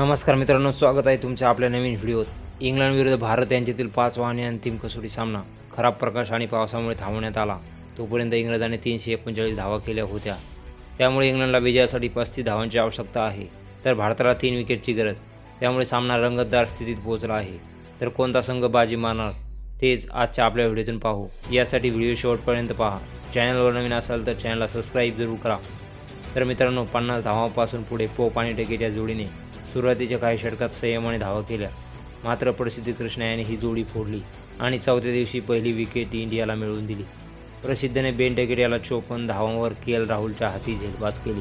नमस्कार मित्रांनो स्वागत आहे तुमच्या आपल्या नवीन व्हिडिओत. इंग्लंड विरुद्ध भारत यांच्यातील पाच वाहने अंतिम कसोटी सामना. खराब प्रकाश आणि पावसामुळे थांबवण्यात आला. तोपर्यंत इंग्रजांनी तीनशे एकोणचाळीस धावा केल्या होत्या. त्यामुळे इंग्लंडला विजयासाठी पस्तीस धावांची आवश्यकता आहे. तर भारताला तीन विकेटची गरज. त्यामुळे सामना रंगतदार स्थितीत पोहोचला आहे. तर कोणता संघ बाजी मारणार? तेच आजच्या आपल्या व्हिडिओतून पाहू. यासाठी व्हिडिओ शेवटपर्यंत पहा. चॅनलवर नवीन असाल तर चॅनलला सबस्क्राईब जरूर करा. तर मित्रांनो पन्नास धावांपासून पुढे पोप आणि टेकेट या जोडीने सुरुवातीच्या काही षटकात संयमाने धावा केल्या. मात्र प्रसिद्ध कृष्णा याने ही जोडी फोडली आणि चौथ्या दिवशी पहिली विकेट इंडियाला मिळवून दिली. प्रसिद्धने बेन याला चोपन्न धावांवर के एल राहुलच्या हाती झेलबाद केली.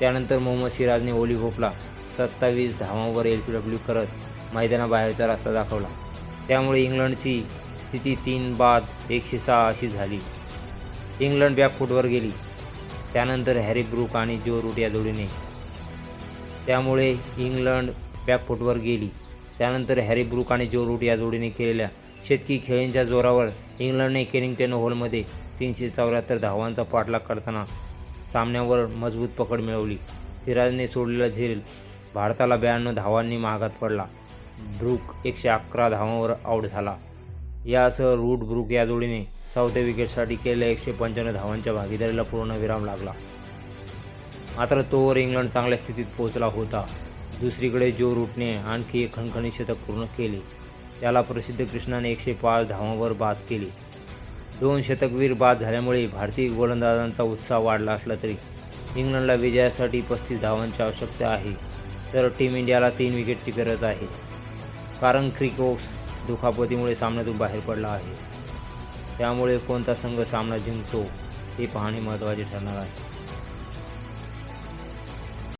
त्यानंतर मोहम्मद सिराजने ओली होपला सत्तावीस धावांवर एल पी डब्ल्यू करत मैदानाबाहेरचा रस्ता दाखवला. त्यामुळे इंग्लंडची स्थिती तीन बाद एकशे सहा अशी झाली. इंग्लंड बॅकफुटवर गेली. त्यानंतर हॅरी ब्रूक आणि जो रूट या जोडीने त्यामुळे इंग्लंड बॅकफुटवर गेली. त्यानंतर हॅरी ब्रुक आणि जो रूट या जोडीने केलेल्या शेतकी खेळींच्या जोरावर इंग्लंडने केनिंग्टन हॉलमध्ये तीनशे चौऱ्याहत्तर धावांचा पाठलाग करताना सामन्यावर मजबूत पकड मिळवली. सिराजने सोडलेला झेल भारताला ब्याण्णव धावांनी महागात पडला. ब्रुक एकशे अकरा धावांवर आऊट झाला. यासह रूट ब्रुक या जोडीने चौथ्या विकेटसाठी केलेल्या एकशे पंच्याण्णव धावांच्या भागीदारीला पूर्णविराम लागला. मात्र तोवर इंग्लंड चांगल्या स्थितीत पोहोचला होता. दुसरीकडे जो रूटने आणखी एक खणखणी शतक पूर्ण केले त्याला प्रसिद्ध कृष्णाने एकशे पाच धावांवर बाद केली. दोन शतकवीर बाद झाल्यामुळे भारतीय गोलंदाजांचा उत्साह वाढला असला तरी इंग्लंडला विजयासाठी पस्तीस धावांची आवश्यकता आहे तर टीम इंडियाला तीन विकेटची गरज आहे कारण क्रिकोक्स दुखापतीमुळे सामन्यातून बाहेर पडला आहे. त्यामुळे कोणता संघ सामना जिंकतो हे पाहणे महत्त्वाचे ठरणार आहे.